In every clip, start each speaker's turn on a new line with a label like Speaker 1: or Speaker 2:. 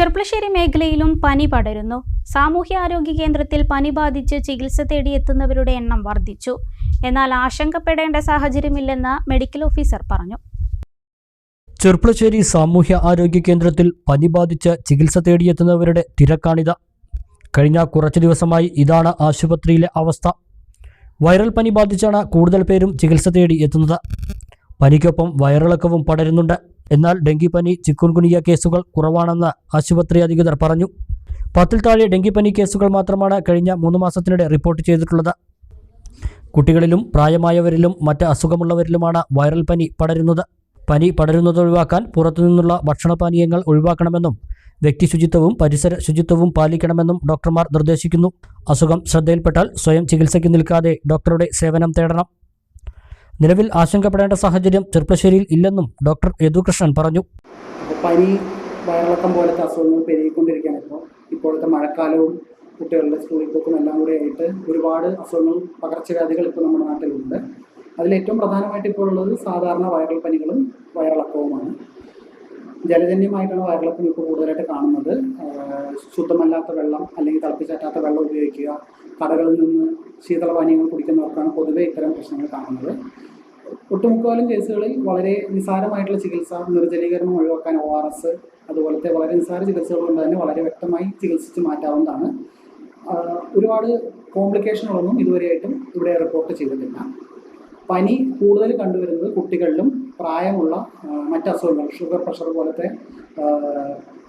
Speaker 1: ചെർപ്പളശ്ശേരി മേഖലയിലും പനി പടരുന്നു. സാമൂഹ്യാരോഗ്യ കേന്ദ്രത്തിൽ പനി ബാധിച്ച് ചികിത്സ തേടിയെത്തുന്നവരുടെ എണ്ണം വർദ്ധിച്ചു. എന്നാൽ ആശങ്കപ്പെടേണ്ട സാഹചര്യമില്ലെന്ന് മെഡിക്കൽ ഓഫീസർ പറഞ്ഞു.
Speaker 2: ചെർപ്പളശ്ശേരി സാമൂഹ്യ ആരോഗ്യ കേന്ദ്രത്തിൽ പനി ബാധിച്ച് ചികിത്സ തേടിയെത്തുന്നവരുടെ തിരക്കാണിത. കഴിഞ്ഞ കുറച്ചു ദിവസമായി ഇതാണ് ആശുപത്രിയിലെ അവസ്ഥ. വൈറൽ പനി ബാധിച്ചാണ് കൂടുതൽ പേരും ചികിത്സ തേടി എത്തുന്നത്. പനിക്കൊപ്പം വയറിളക്കവും പടരുന്നുണ്ട്. എന്നാൽ ഡെങ്കിപ്പനി ചിക്കുൻകുനിയ കേസുകൾ കുറവാണെന്ന് ആശുപത്രി അധികൃതർ പറഞ്ഞു. പത്തിൽ താഴെ ഡെങ്കിപ്പനി കേസുകൾ മാത്രമാണ് കഴിഞ്ഞ മൂന്ന് മാസത്തിനിടെ റിപ്പോർട്ട് ചെയ്തിട്ടുള്ളത്. കുട്ടികളിലും പ്രായമായവരിലും മറ്റ് അസുഖമുള്ളവരിലുമാണ് വൈറൽ പനി പടരുന്നത്. പനി പടരുന്നത് ഒഴിവാക്കാൻ പുറത്തുനിന്നുള്ള ഭക്ഷണപാനീയങ്ങൾ ഒഴിവാക്കണമെന്നും വ്യക്തി ശുചിത്വവും പരിസര ശുചിത്വവും പാലിക്കണമെന്നും ഡോക്ടർമാർ നിർദ്ദേശിക്കുന്നു. അസുഖം ശ്രദ്ധയിൽപ്പെട്ടാൽ സ്വയം ചികിത്സയ്ക്ക് നിൽക്കാതെ ഡോക്ടറുടെ സേവനം തേടണം. നിലവിൽ ആശങ്കപ്പെടേണ്ട സാഹചര്യം ചെർപ്പശ്ശേരിയിൽ ഇല്ലെന്നും ഡോക്ടർ യദുകൃഷ്ണൻ പറഞ്ഞു.
Speaker 3: പനി വയറിളക്കം പോലത്തെ അസുഖങ്ങൾ പെരുകിക്കൊണ്ടിരിക്കുകയാണ് ഇപ്പോൾ. ഇപ്പോഴത്തെ മഴക്കാലവും കുട്ടികളുടെ സ്കൂളിൽ പോക്കും എല്ലാം കൂടി ആയിട്ട് ഒരുപാട് അസുഖങ്ങൾ പകർച്ചവ്യാധികൾ ഇപ്പോൾ നമ്മുടെ നാട്ടിലുണ്ട്. അതിലേറ്റവും പ്രധാനമായിട്ട് ഇപ്പോൾ ഉള്ളത് സാധാരണ വൈറൽ പനികളും വയറിളക്കവുമാണ്. ജലജന്യമായിട്ടാണ് വയറിളക്കം ഇപ്പോൾ കൂടുതലായിട്ട് കാണുന്നത്. ശുദ്ധമല്ലാത്ത വെള്ളം അല്ലെങ്കിൽ തിളപ്പിച്ചാറ്റാത്ത വെള്ളം ഉപയോഗിക്കുക കടകളിൽ നിന്ന് ശീതളപാനീയങ്ങൾ കുടിക്കുന്നവർക്കാണ് പൊതുവെ ഇത്തരം പ്രശ്നങ്ങൾ കാണുന്നത്. ഒട്ടുമുക്കാലും കേസുകളിൽ വളരെ നിസ്സാരമായിട്ടുള്ള ചികിത്സ നിർജലീകരണം ഒഴിവാക്കാൻ ഒ ആർ എസ് അതുപോലത്തെ വളരെ നിസ്സാര ചികിത്സകൾ കൊണ്ട് തന്നെ വളരെ വ്യക്തമായി ചികിത്സിച്ച് മാറ്റാവുന്നതാണ്. ഒരുപാട് കോംപ്ലിക്കേഷനുകളൊന്നും ഇതുവരെയായിട്ടും ഇവിടെ റിപ്പോർട്ട് ചെയ്തിട്ടില്ല. പനി കൂടുതൽ കണ്ടുവരുന്നത് കുട്ടികളിലും പ്രായമുള്ള മറ്റ് അസുഖങ്ങൾ ഷുഗർ പ്രഷർ പോലത്തെ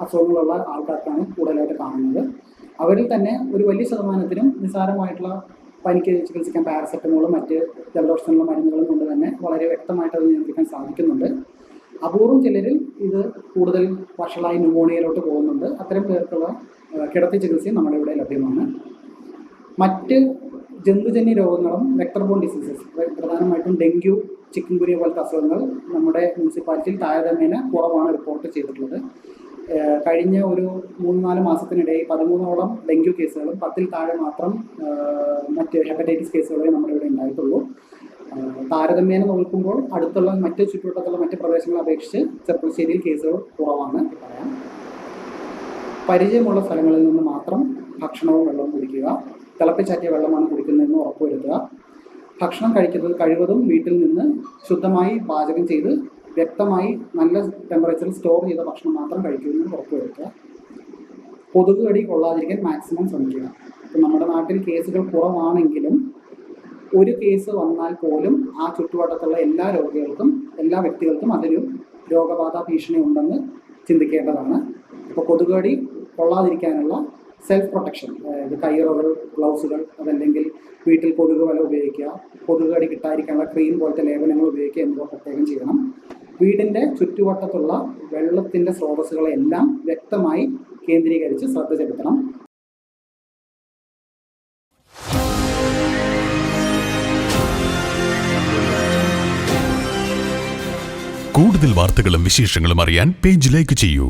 Speaker 3: അസുഖങ്ങളുള്ള ആൾക്കാർക്കാണ് കൂടുതലായിട്ട് കാണുന്നത്. അവരിൽ തന്നെ ഒരു വലിയ ശതമാനത്തിനും നിസ്സാരമായിട്ടുള്ള പനിക്ക് ചികിത്സിക്കാൻ പാരസെറ്റമോളും മറ്റ് ജലദോഷത്തിനുള്ള മരുന്നുകളും കൊണ്ട് തന്നെ വളരെ വ്യക്തമായിട്ട് അത് നിയന്ത്രിക്കാൻ സാധിക്കുന്നുണ്ട്. അപൂർവം ചിലരിൽ ഇത് കൂടുതൽ വഷളായി ന്യൂമോണിയയിലോട്ട് പോകുന്നുണ്ട്. അത്തരം പേർക്കുള്ള കിടത്തി ചികിത്സയും നമ്മുടെ ഇവിടെ ലഭ്യമാണ്. മറ്റ് ജന്തുജന്യ രോഗങ്ങളും വെക്ടർബോൺ ഡിസീസസ് പ്രധാനമായിട്ടും ഡെങ്കു ചിക്കൻ ഗുനിയ പോലത്തെ അസുഖങ്ങൾ നമ്മുടെ മുനിസിപ്പാലിറ്റിയിൽ താരതമ്യേന കുറവാണ് റിപ്പോർട്ട് ചെയ്തിട്ടുള്ളത്. കഴിഞ്ഞ ഒരു മൂന്ന് നാല് മാസത്തിനിടയിൽ പതിമൂന്നോളം ഡെങ്കു കേസുകളും പത്തിൽ താഴെ മാത്രം മറ്റ് ഹെപ്പറ്റൈറ്റിസ് കേസുകളെ നമ്മുടെ ഇവിടെ ഉണ്ടായിട്ടുള്ളൂ. താരതമ്യേന നോക്കുമ്പോൾ അടുത്തുള്ള മറ്റ് ചുറ്റുവട്ടത്തുള്ള മറ്റ് പ്രദേശങ്ങളെ അപേക്ഷിച്ച് ചെറുപ്പശ്ശേരിയിൽ കേസുകൾ കുറവാണ് പറയാം. പരിചയമുള്ള സ്ഥലങ്ങളിൽ നിന്ന് മാത്രം ഭക്ഷണവും വെള്ളവും കുടിക്കുക തിളപ്പിച്ചാറ്റിയ വെള്ളമാണ് കുടിക്കുന്നതെന്ന് ഉറപ്പുവരുത്തുക. ഭക്ഷണം കഴിക്കുന്നത് കഴിവതും വീട്ടിൽ നിന്ന് ശുദ്ധമായി പാചകം ചെയ്ത് വ്യക്തമായി നല്ല ടെമ്പറേച്ചറിൽ സ്റ്റോർ ചെയ്ത ഭക്ഷണം മാത്രം കഴിക്കുമെന്ന് ഉറപ്പുവരുത്തുക. കൊതുക് കടി കൊള്ളാതിരിക്കാൻ മാക്സിമം ശ്രമിക്കുക. ഇപ്പം നമ്മുടെ നാട്ടിൽ കേസുകൾ കുറവാണെങ്കിലും ഒരു കേസ് വന്നാൽ പോലും ആ ചുറ്റുവട്ടത്തുള്ള എല്ലാ രോഗികൾക്കും എല്ലാ വ്യക്തികൾക്കും അതൊരു രോഗബാധ ഭീഷണി ഉണ്ടെന്ന് ചിന്തിക്കേണ്ടതാണ്. അപ്പോൾ കൊതുകടി കൊള്ളാതിരിക്കാനുള്ള സെൽഫ് പ്രൊട്ടക്ഷൻ അതായത് കയ്യറുകൾ ഗ്ലൗസുകൾ അതല്ലെങ്കിൽ വീട്ടിൽ കൊതുക് വല ഉപയോഗിക്കുക കൊതുക് കടി കിട്ടാതിരിക്കാനുള്ള ക്രീം പോലത്തെ ലേപനങ്ങൾ ഉപയോഗിക്കുക എന്നിവ പ്രത്യേകം ചെയ്യണം. വീടിന്റെ ചുറ്റുവട്ടത്തുള്ള വെള്ളത്തിന്റെ സ്രോതസ്സുകളെല്ലാം വ്യക്തമായി കേന്ദ്രീകരിച്ച് ശ്രദ്ധ ചെലുത്തണം.
Speaker 4: കൂടുതൽ വാർത്തകളും വിശേഷങ്ങളും അറിയാൻ പേജ് ലൈക്ക് ചെയ്യൂ.